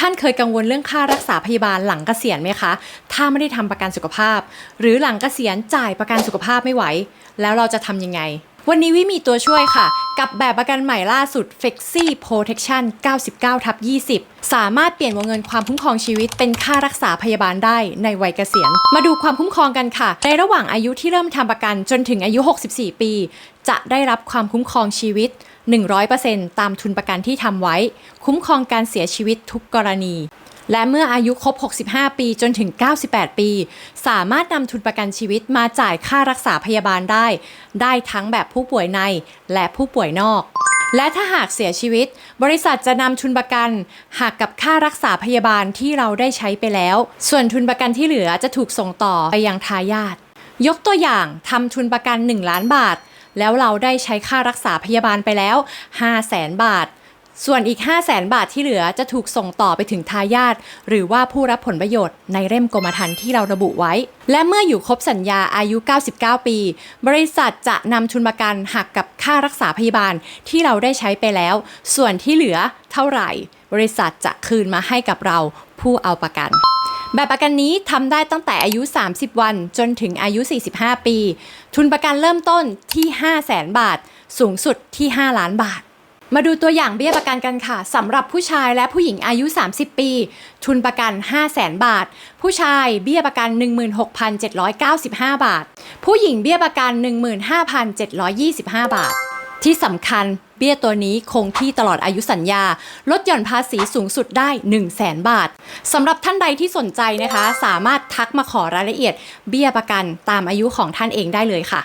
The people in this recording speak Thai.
ท่านเคยกังวลเรื่องค่ารักษาพยาบาลหลังเกษียณไหมคะ ถ้าไม่ได้ทำประกันสุขภาพ หรือหลังเกษียณจ่ายประกันสุขภาพไม่ไหว แล้วเราจะทำยังไง วันนี้วิมีตัวช่วยค่ะ กับแบบประกันใหม่ล่าสุด Flexi Protection 99ทับ20 สามารถเปลี่ยนวงเงินความคุ้มครองชีวิตเป็นค่ารักษาพยาบาลได้ในวัยเกษียณ มาดูความคุ้มครองกันค่ะ ในระหว่างอายุที่เริ่มทำประกันจนถึงอายุ 64 ปี จะได้รับความคุ้มครองชีวิต 100%ตามทุนประกันที่ทำไว้ คุ้มครองการเสียชีวิตทุกกรณี และเมื่ออายุครบ 65 ปีจนถึง 98 ปี สามารถนำทุนประกันชีวิตมาจ่ายค่ารักษาพยาบาลได้ ได้ทั้งแบบผู้ป่วยในและผู้ป่วยนอกและถ้าหากเสียชีวิต บริษัทจะนำทุนประกันหักกับค่ารักษาพยาบาลที่เราได้ใช้ไปแล้ว ส่วนทุนประกันที่เหลือจะถูกส่งต่อไปยังทายาทยกตัวอย่างทำทุนประกัน 1 ล้านบาท แล้วเราได้ใช้ค่ารักษาพยาบาลไปแล้ว 5 0 0แสนบาท ส่วนอีก 5 0 0แสนบาทที่เหลือจะถูกส่งต่อไปถึงทายาทหรือว่าผู้รับผลประโยชน์ในเล่มกรมธรรม์ที่เราระบุไว้ และเมื่ออยู่ครบสัญญาอายุ 99 ปี บริษัทจะนำทุนประกันหักกับค่ารักษาพยาบาลที่เราได้ใช้ไปแล้ว ส่วนที่เหลือเท่าไหร่ บริษัทจะคืนมาให้กับเราผู้เอาประกัน แบบประกันนี้ทำได้ตั้งแต่อายุ 30 วันจนถึงอายุ 45 ปี ทุนประกันเริ่มต้นที่ 5 0 0แสนบาท สูงสุดที่ 5 ล้านบาท มาดูตัวอย่างเบี้ยประกันกันค่ะสำหรับผู้ชายและผู้หญิงอายุ 30 ปี ทุนประกัน 5 0 0แสนบาท ผู้ชายเบี้ยประกัน 16,795 บาท ผู้หญิงเบี้ยประกัน 15,725 บาท ที่สำคัญเบี้ยตัวนี้คงที่ตลอดอายุสัญญา ลดหย่อนภาษีสูงสุดได้ 1 0 0 0 0แสนบาทสำหรับท่านใดที่สนใจนะคะ สามารถทักมาขอรายละเอียดเบี้ยประกันตามอายุของท่านเองได้เลยค่ะ